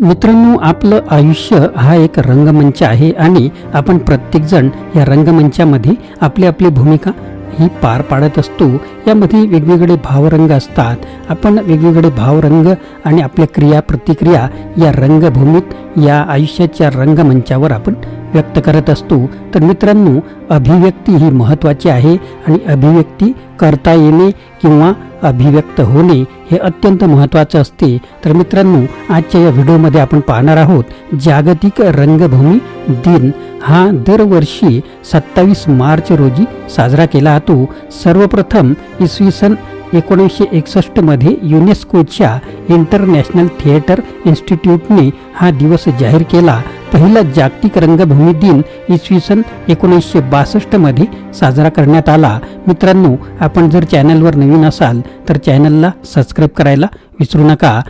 मित्रांनो आपलं आयुष्य हा एक रंगमंच आहे आणि आपण प्रत्येकजण या रंगमंचामध्ये आपली आपली भूमिका ही पार पाडत असतो. यामध्ये वेगवेगळे भावरंग असतात. आपण वेगवेगळे भावरंग आणि आपल्या क्रिया प्रतिक्रिया या रंगभूमीत या आयुष्याच्या रंगमंचावर आपण व्यक्त करत असतो तर मित्रांनो अभिव्यक्ती ही महत्त्वाची आहे आणि अभिव्यक्ती करता येणे किंवा अभिव्यक्त होणे हे अत्यंत महत्त्वाचं असते. तर मित्रांनो आजच्या या व्हिडिओमध्ये आपण पाहणार आहोत जागतिक रंगभूमी दिन हा दरवर्षी सत्तावीस मार्च रोजी साजरा केला जातो. सर्वप्रथम इसवी सन एकोणीसशे एकसष्टमध्ये युनेस्कोच्या इंटरनॅशनल थिएटर इन्स्टिट्यूटने हा दिवस जाहीर केला. पहिला जागतिक रंगभूमी दिन इसवी सन एकोणीसशे बासष्टमध्ये साजरा करण्यात आला. मित्रांनो आपण जर चॅनलवर नवीन असाल तर चॅनलला सबस्क्राईब करायला विसरू नका.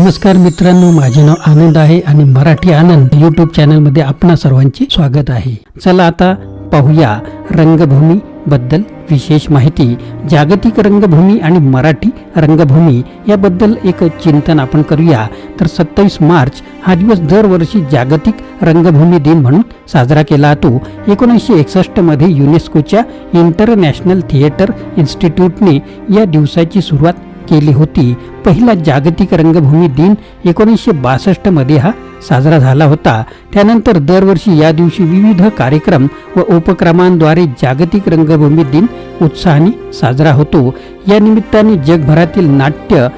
नमस्कार मित्रांनो माझे नाव आनंद आहे आणि मराठी आनंद यूट्यूब चॅनलमध्ये आपणा सर्वांचे स्वागत आहे. चला आता पाहूया रंगभूमी बद्दल विशेष माहिती. जागतिक रंगभूमी आणि मराठी रंगभूमी याबद्दल एक चिंतन आपण करूया. तर सत्तावीस मार्च हा दिवस दरवर्षी जागतिक रंगभूमी दिन म्हणून साजरा केला जातो. एकोणीसशे एकसष्टमध्ये युनेस्कोच्या इंटरनॅशनल थिएटर इन्स्टिट्यूटने या दिवसाची सुरुवात केली होती. पहिला जागतिक रंगभूमी दिन एकोणीसशे बासष्टमध्ये हा साजरा झाला होता. त्यानंतर दरवर्षी या दिवशी विविध कार्यक्रम व उपक्रमांद्वारे जागतिक रंगभूमी दिन उत्साहाने साजरा होतो. या निमित्ताने जगभरातील नाट्य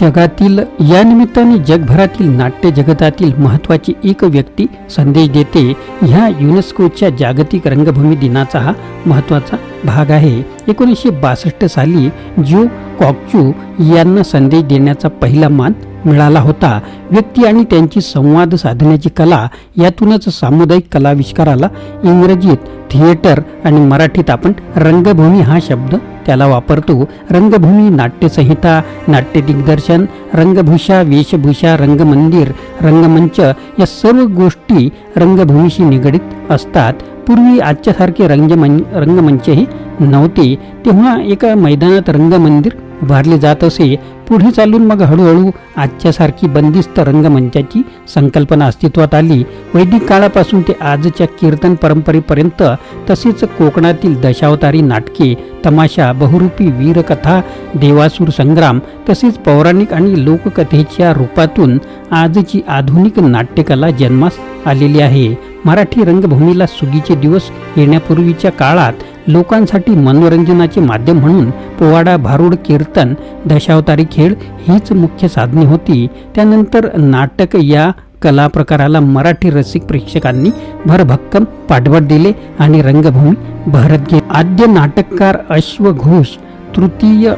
जगातील या निमित्ताने जगभरातील नाट्य जगतातील महत्त्वाची एक व्यक्ती संदेश देते. ह्या युनेस्कोच्या जागतिक रंगभूमी दिनाचा हा महत्त्वाचा भाग आहे. एकोणीसशे बासष्ट साली ज्यू कॉकचू यांना संदेश देण्याचा पहिला मान मिळाला होता. व्यक्ती आणि त्यांची संवाद साधण्याची कला यातूनच सामुदायिक कलाविष्काराला इंग्रजीत थिएटर आणि मराठीत आपण रंगभूमी हा शब्द त्याला वापरतो. रंगभूमी नाट्यसंहिता नाट्य दिग्दर्शन रंगभूषा वेशभूषा रंगमंदिर रंगमंच या सर्व गोष्टी रंगभूमीशी निगडीत असतात. पूर्वी आजच्यासारखे रंगमं रंगमंचही नव्हते. तेव्हा एका मैदानात रंगमंदिर उभारले जात असे. पुढे चालून मग हळूहळू आजच्यासारखी बंदिस्त रंगमंचाची संकल्पना अस्तित्वात आली. वैदिक काळापासून ते आजच्या कीर्तन परंपरेपर्यंत तसेच कोकणातील दशावतारी नाटके तमाशा बहुरूपी वीरकथा देवासूर संग्राम तसेच पौराणिक आणि लोककथेच्या रूपातून आजची आधुनिक नाट्यकला जन्मास आलेली आहे. मराठी रंगभूमीला सुगीचे दिवस येण्यापूर्वीच्या काळात लोकांसाठी मनोरंजनाचे माध्यम म्हणून पोवाडा भारूड कीर्तन दशावतारी खेळ हीच मुख्य साधने होती. त्यानंतर नाटक या कला प्रकाराला मराठी रसिक प्रेक्षकांनी भरभक्कम पाठबळ दिले आणि रंगभूमी भरत गेली. आद्य नाटककार अश्वघोष तृतीय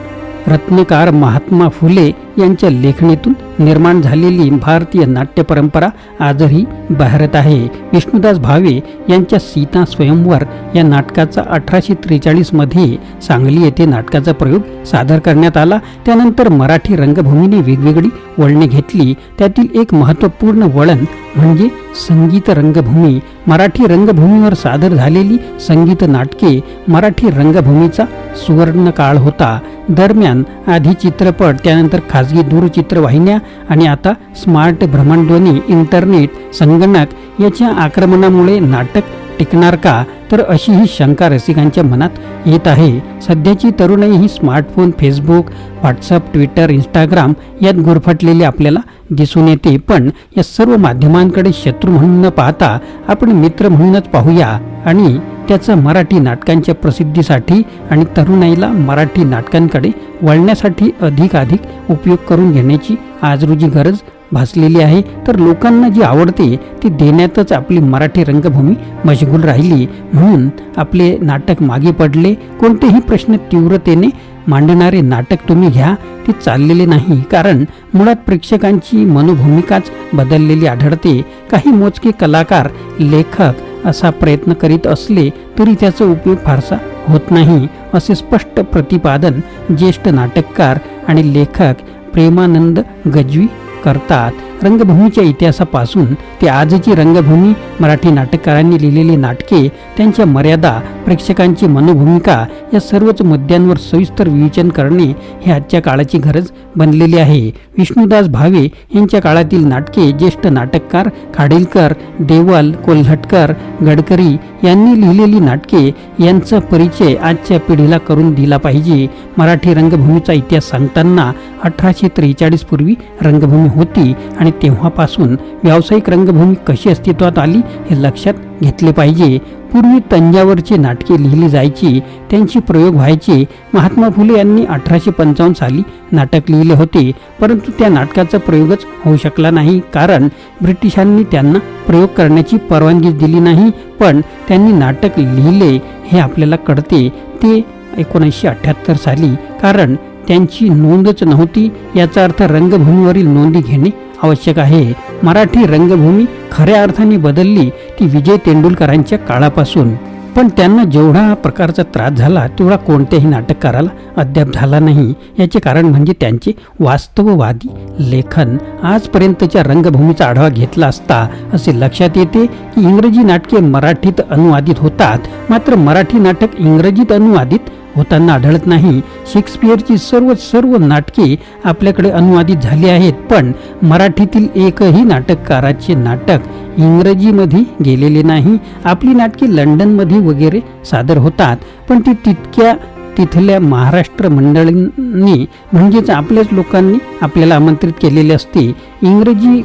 रत्नकार महात्मा फुले यांच्या लेखणीतून निर्माण झालेली भारतीय नाट्य परंपरा आजही बहरत आहे. विष्णुदास भावे यांच्या सीता स्वयंवर या नाटकाचा अठराशे त्रेचाळीसमध्ये सांगली येथे नाटकाचा प्रयोग सादर करण्यात आला. त्यानंतर मराठी रंगभूमीने वेगवेगळी वळणे घेतली. त्यातील एक महत्त्वपूर्ण वळण म्हणजे संगीत रंगभूमी. मराठी रंगभूमीवर सादर झालेली संगीत नाटके मराठी रंगभूमीचा सुवर्ण काळ होता. दरम्यान आधी चित्रपट त्यानंतर खा खाजगी दूरचित्रवाहिन्या आणि आता स्मार्ट भ्रमणध्वनी इंटरनेट संगणक याच्या आक्रमणामुळे नाटक टिकणार का? तर अशी ही शंका रसिकांच्या मनात येत आहे. सध्याची तरुणाई ही smartphone Facebook WhatsApp Twitter Instagram यात गुरफटलेली आपल्याला दिसून येते. पण या सर्व माध्यमांकडे शत्रू म्हणून न पाहता आपण मित्र म्हणूनच पाहूया. आणि त्याचं मराठी नाटकांच्या प्रसिद्धीसाठी आणि तरुणाईला मराठी नाटकांकडे वळण्यासाठी अधिकाधिक उपयोग करून घेण्याची आज रोजी गरज भासलेली आहे. तर लोकांना जी आवडते ती देण्यातच आपली मराठी रंगभूमी मशगूल राहिली. म्हणून आपले नाटक मागे पडले. कोणतेही प्रश्न तीव्रतेने मांडणारे नाटक तुम्ही घ्या. ते चाललेले नाही. कारण मुळात प्रेक्षकांची मनोभूमिकाच बदललेली आढळते. काही मोजके कलाकार लेखक असा प्रयत्न करीत असले तरी त्याचा उपयोग फारसा होत नाही असे स्पष्ट प्रतिपादन ज्येष्ठ नाटककार आणि लेखक प्रेमानंद गजवी करतात. रंगभूमीच्या इतिहासापासून ते आजची रंगभूमी मराठी नाटककारांनी लिहिलेली नाटके त्यांच्या मर्यादा प्रेक्षकांची मनोभूमिका या सर्वच मुद्द्यांवर सविस्तर विवेचन करणे हे आजच्या काळाची गरज बनलेली आहे. विष्णुदास भावे यांच्या काळातील नाटके ज्येष्ठ नाटककार खाडीलकर देवल कोल्हटकर गडकरी यांनी लिहिलेली नाटके यांचा परिचय आजच्या पिढीला करून दिला पाहिजे. मराठी रंगभूमीचा इतिहास सांगताना अठराशे त्रेचाळीस पूर्वी रंगभूमी होती आणि तेव्हापासून व्यावसायिक रंगभूमी कशी अस्तित्वात आली हे लक्षात घेतले पाहिजे. पूर्वी तंजावरची नाटके लिहिली जायची त्यांची प्रयोग व्हायचे. महात्मा फुले यांनी अठराशे पंचावन्न साली नाटक लिहिले होते परंतु त्या नाटकाचा प्रयोगच होऊ शकला नाही. कारण ब्रिटिशांनी त्यांना प्रयोग करण्याची परवानगी दिली नाही पण त्यांनी नाटक लिहिले हे आपल्याला कळते. ते एकोणीसशे अठ्ठ्याहत्तर साली. कारण त्यांची नोंदच नव्हती याचा अर्थ रंगभूमीवरील नोंदी घेणे आवश्यक आहे. मराठी रंगभूमी खऱ्या अर्थाने बदलली ती विजय तेंडुलकरांच्या काळापासून. पण त्यांना जेवढा प्रकारचा त्रास झाला तेवढा कोणत्याही नाटककाराला अद्याप झाला नाही. याचे कारण म्हणजे त्यांचे वास्तववादी लेखन आजपर्यंतच्या रंगभूमीचा आढावा घेतला असता असे लक्षात येते की इंग्रजी नाटके मराठीत अनुवादित होतात. मात्र मराठी नाटक इंग्रजीत अनुवादित होताना आढळत नाही. शेक्सपियरची सर्व सर्व नाटके आपल्याकडे अनुवादित झाली आहेत पण मराठीतील एकही नाटककाराचे नाटक इंग्रजीमध्ये गेलेले नाही. आपली नाटके लंडनमध्ये वगैरे सादर होतात पण ती तितक्या तिथल्या महाराष्ट्र मंडळींनी म्हणजेच आपल्याच लोकांनी आपल्याला आमंत्रित केलेले असते. इंग्रजी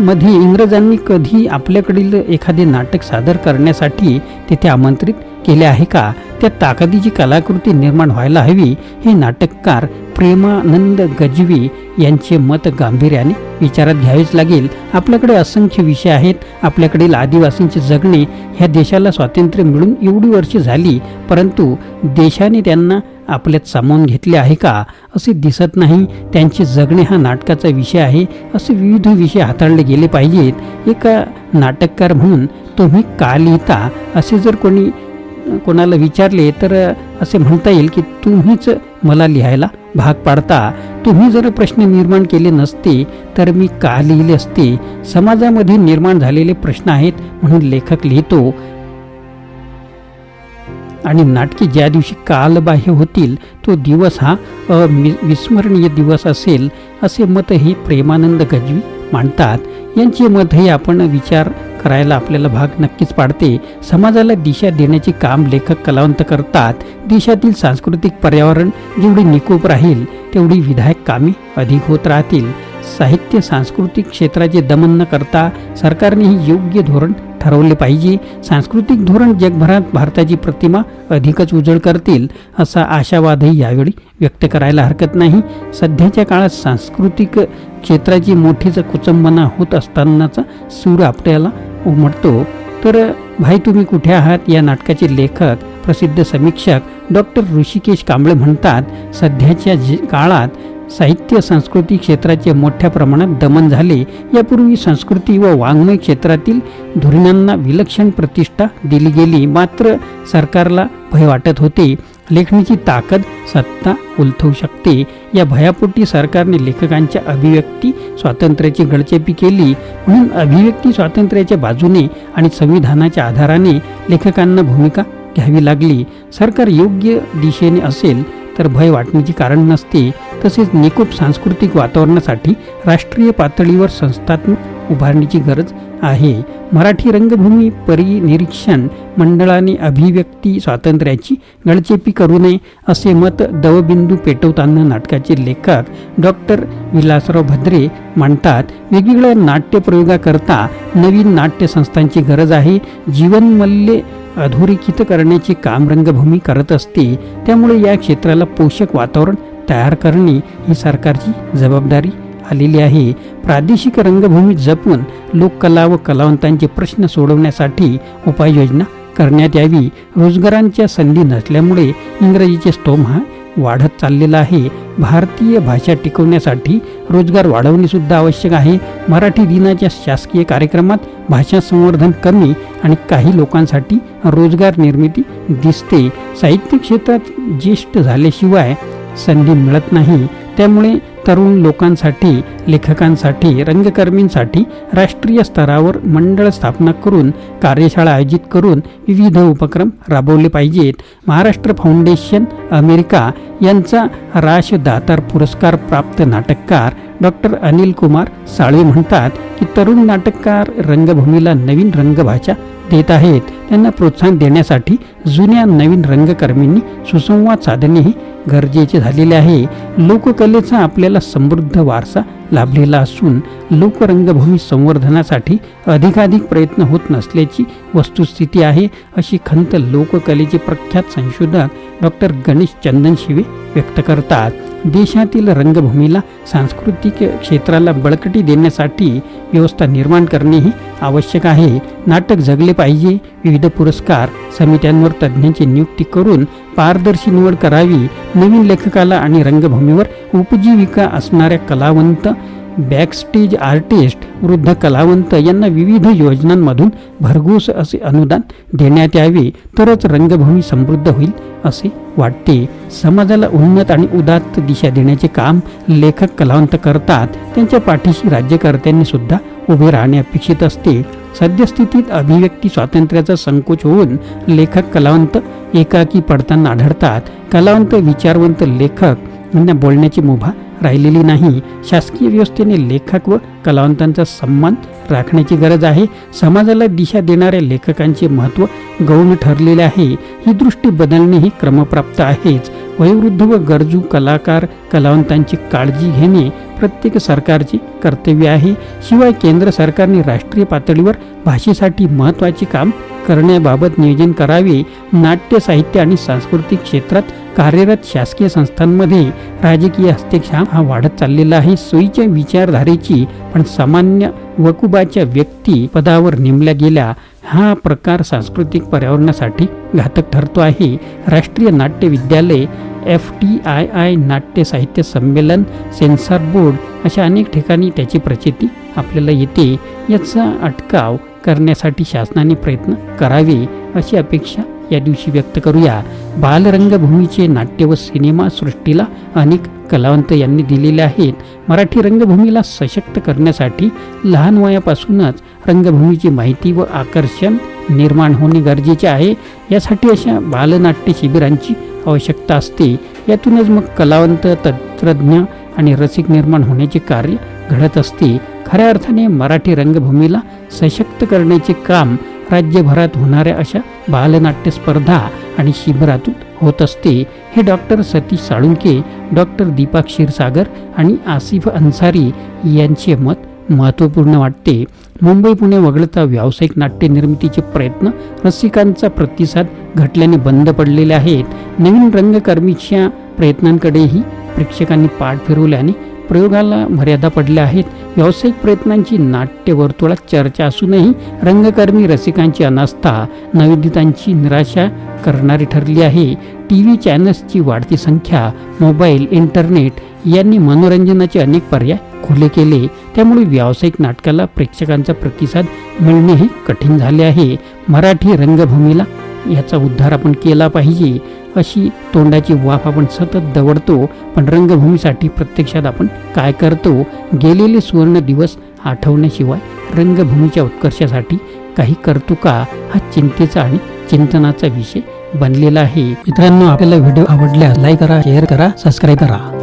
मध्ये इंग्रजांनी कधी आपल्याकडील एखादे नाटक सादर करण्यासाठी तिथे आमंत्रित केले आहे का? त्या ताकदीची कलाकृती निर्माण व्हायला हवी हे नाटककार प्रेमानंद गजवी यांचे मत गांभीर्याने विचारात घ्यावेच लागेल. आपल्याकडे असंख्य विषय आहेत. आपल्याकडील आदिवासींचे जगणे ह्या देशाला स्वातंत्र्य मिळून एवढी वर्षे झाली परंतु देशाने त्यांना आपल्यात सामावून घेतले आहे का? असे दिसत नाही. त्यांचे जगणे हा नाटकाचा विषय आहे. असे विविध विषय हाताळले गेले पाहिजेत. एका नाटककार म्हणून तुम्ही का लिहिता? असे जर कोणी कोणाला विचारले तर असे म्हणता येईल की तुम्हीच मला लिहायला भाग पाडता. तुम्ही जर प्रश्न निर्माण केले नसते तर मी का लिहिले असते? समाजामध्ये निर्माण झालेले प्रश्न आहेत म्हणून लेखक लिहितो. आणि नाटके ज्या दिवशी कालबाह्य होतील तो दिवस हा विस्मरणीय दिवस असेल असे मतही प्रेमानंद गजवी मांडतात. यांचे मतही आपण विचार करायला आपल्याला भाग नक्कीच पाडते. समाजाला दिशा देण्याचे काम लेखक कलावंत करतात. देशातील सांस्कृतिक पर्यावरण जेवढे निकोप राहील तेवढी विधायक कामे अधिक होत राहतील. साहित्य सांस्कृतिक क्षेत्राचे दमन न करता सरकारनेही योग्य धोरण ठरवले पाहिजे. सांस्कृतिक धोरण जगभरात भारताची प्रतिमा अधिकच उजळ करतील असा आशावादही यावेळी व्यक्त करायला हरकत नाही. सध्याच्या काळात सांस्कृतिक क्षेत्राची मोठीच कुचंबना होत असतानाचा सूर आपल्याला उमटतो तर भाई तुम्ही कुठे आहात? या नाटकाचे लेखक प्रसिद्ध समीक्षक डॉक्टर ऋषिकेश कांबळे म्हणतात सध्याच्या जे काळात साहित्य संस्कृती क्षेत्राचे मोठ्या प्रमाणात दमन झाले. यापूर्वी संस्कृती व वाङ्मय क्षेत्रातील धोरणांना विलक्षण प्रतिष्ठा दिली गेली. मात्र सरकारला भय वाटत होते. लेखणीची ताकद सत्ता उलथवू शकते. या भयापोटी सरकारने लेखकांच्या अभिव्यक्ती स्वातंत्र्याची गळचेपी केली. म्हणून अभिव्यक्ती स्वातंत्र्याच्या बाजूने आणि संविधानाच्या आधाराने लेखकांना भूमिका घ्यावी लागली. सरकार योग्य दिशेने असेल तर भय वाटण्याची कारण नसते. तसेच निकोप सांस्कृतिक वातावरणासाठी राष्ट्रीय पातळीवर संस्थात्मक उभारणीची गरज आहे. मराठी रंगभूमी परिनिरीक्षण मंडळाने अभिव्यक्ती स्वातंत्र्याची गळचेपी करू नये असे मत दवबिंदू पेटवताना नाटकाचे लेखक डॉक्टर विलासराव भद्रे मांडतात. वेगवेगळ्या नाट्यप्रयोगाकरता नवीन नाट्यसंस्थांची गरज आहे. जीवनमल्ये अधोरेखित करण्याचे काम रंगभूमी करत असते. त्यामुळे या क्षेत्राला पोषक वातावरण तयार करणे ही सरकारची जबाबदारी आलेली आहे. प्रादेशिक रंगभूमी जपून लोककला व कलावंतांचे प्रश्न सोडवण्यासाठी उपाययोजना करण्यात यावी. रोजगारांच्या संधी नसल्यामुळे इंग्रजीचे स्तोम हा वाढत चाललेला आहे. भारतीय भाषा टिकवण्यासाठी रोजगार वाढवणेसुद्धा आवश्यक आहे. मराठी दिनाच्या शासकीय कार्यक्रमात भाषा संवर्धन करणे आणि काही लोकांसाठी रोजगार निर्मिती दिसते. साहित्य क्षेत्रात ज्येष्ठ झाल्याशिवाय संधी मिळत नाही. त्यामुळे तरुण लोकांसाठी लेखकांसाठी रंगकर्मींसाठी राष्ट्रीय स्तरावर मंडळ स्थापना करून कार्यशाळा आयोजित करून विविध उपक्रम राबवले पाहिजेत. महाराष्ट्र फाउंडेशन अमेरिका यांचा राश दातार पुरस्कार प्राप्त नाटककार डॉक्टर अनिल कुमार साळवे म्हणतात की तरुण नाटककार रंगभूमीला नवीन रंगभाषा देत आहेत. त्यांना प्रोत्साहन देण्यासाठी जुन्या नवीन रंगकर्मींनी सुसंवाद साधणेही गरजेचे झालेले आहे. लोककलेचा आपल्याला समृद्ध वारसा लाभलेला असून लोकरंगभूमी संवर्धनासाठी अधिकाधिक प्रयत्न होत नसल्याची वस्तुस्थिती आहे अशी खंत लोककलेचे प्रख्यात संशोधक डॉक्टर गणेश चंदन शिवे व्यक्त करतात. देशातील रंगभूमीला सांस्कृतिक क्षेत्राला बळकटी देण्यासाठी व्यवस्था निर्माण करणेही आवश्यक आहे. नाटक जगले पाहिजे. विविध पुरस्कार समित्यांवर तज्ज्ञांची नियुक्ती करून पारदर्शी निवड करावी. नवीन लेखकाला आणि रंगभूमीवर उपजीविका असणाऱ्या कलावंत बॅकस्टेज आर्टिस्ट वृद्ध कलावंत यांना विविध योजनांमधून भरघोस असे अनुदान देण्यात यावे. तरच रंगभूमी समृद्ध होईल असे वाटते. समाजाला उन्नत आणि उदात्त दिशा देण्याचे काम लेखक कलावंत करतात. त्यांच्या पाठीशी राज्यकर्त्यांनी सुद्धा उभे राहणे अपेक्षित असते. सद्यस्थितीत अभिव्यक्ती स्वातंत्र्याचा संकोच होऊन लेखक कलावंत एकाकी पडताना आढळतात. कलावंत विचारवंत लेखक म्हणजे बोलण्याची मुभा राहिलेली नाही. शासकीय व्यवस्थेने लेखक व कलावंतांचा सन्मान राखण्याची गरज आहे. समाजाला दिशा देणाऱ्या लेखकांचे महत्त्व गौण ठरलेले आहे. ही दृष्टी बदलणे ही क्रमप्राप्त आहेच. वयोवृद्ध व गरजू कलाकार कलावंतांची काळजी घेणे प्रत्येक सरकारचे कर्तव्य आहे. शिवाय केंद्र सरकारने राष्ट्रीय पातळीवर भाषेसाठी महत्त्वाचे काम करण्याबाबत नियोजन करावे. नाट्य साहित्य आणि सांस्कृतिक क्षेत्रात कार्यरत शासकीय संस्थांमध्ये राजकीय हस्तक्षेप हा वाढत चाललेला आहे. सोयीच्या विचारधारेची पण सामान्य वकुबाच्या व्यक्ती पदावर नेमल्या गेल्या. हा प्रकार सांस्कृतिक पर्यावरणासाठी घातक ठरतो आहे. राष्ट्रीय नाट्य विद्यालय एफ टी आय आय नाट्य साहित्य संमेलन सेन्सॉर बोर्ड अशा अनेक ठिकाणी त्याची प्रचिती आपल्याला येते. याचा अटकाव करण्यासाठी शासनाने प्रयत्न करावे अशी अपेक्षा या दिवशी व्यक्त करूया. बालरंगभूमीचे नाट्य व सिनेमा सृष्टीला अनेक कलावंत यांनी दिलेले आहेत. मराठी रंगभूमीला सशक्त करण्यासाठी लहान वयापासूनच रंगभूमीची माहिती व आकर्षण निर्माण होणे गरजेचे आहे. यासाठी अशा बालनाट्य शिबिरांची आवश्यकता असते. यातूनच मग कलावंत तंत्रज्ञ आणि रसिक निर्माण होण्याचे कार्य घडत असते. खऱ्या अर्थाने मराठी रंगभूमीला सशक्त करण्याचे काम राज्यभरात होणाऱ्या अशा बालनाट्य स्पर्धा आणि शिबिरातून होत असते हे डॉक्टर सतीश साळुंके डॉक्टर दीपक क्षीरसागर आणि आसिफ अन्सारी यांचे मत महत्त्वपूर्ण वाटते. मुंबई पुणे वगळता व्यावसायिक नाट्य निर्मितीचे प्रयत्न रसिकांचा प्रतिसाद घटल्याने बंद पडलेले आहेत. नवीन रंगकर्मीच्या प्रयत्नांकडेही प्रेक्षकांनी पाठ फिरवल्याने प्रयोगाला मर्यादा पडल्या आहेत. व्यावसायिक प्रयत्नांची नाट्य वर्तुळात चर्चा असूनही रंगकर्मी रसिकांची अनास्था नवोदितांची निराशा करणारी ठरली आहे. टी व्ही चॅनल्सची वाढती संख्या मोबाईल इंटरनेट यांनी मनोरंजनाचे अनेक पर्याय खुले केले. त्यामुळे व्यावसायिक नाटकाला प्रेक्षकांचा प्रतिसाद मिळणेही कठीण झाले आहे. मराठी रंगभूमीला याचा उद्धार आपण केला पाहिजे. अशी तोंडाची वाफ आपण सतत दवडतो पण रंगभूमीसाठी प्रत्यक्षात आपण काय करतो? गेलेले सुवर्ण दिवस आठवण्याशिवाय रंगभूमीच्या उत्कर्षासाठी काही करतो का? हा चिंतेचा आणि चिंतनाचा विषय बनलेला आहे. मित्रांनो आपल्याला व्हिडिओ आवडल्यास लाईक करा शेअर करा सबस्क्राईब करा.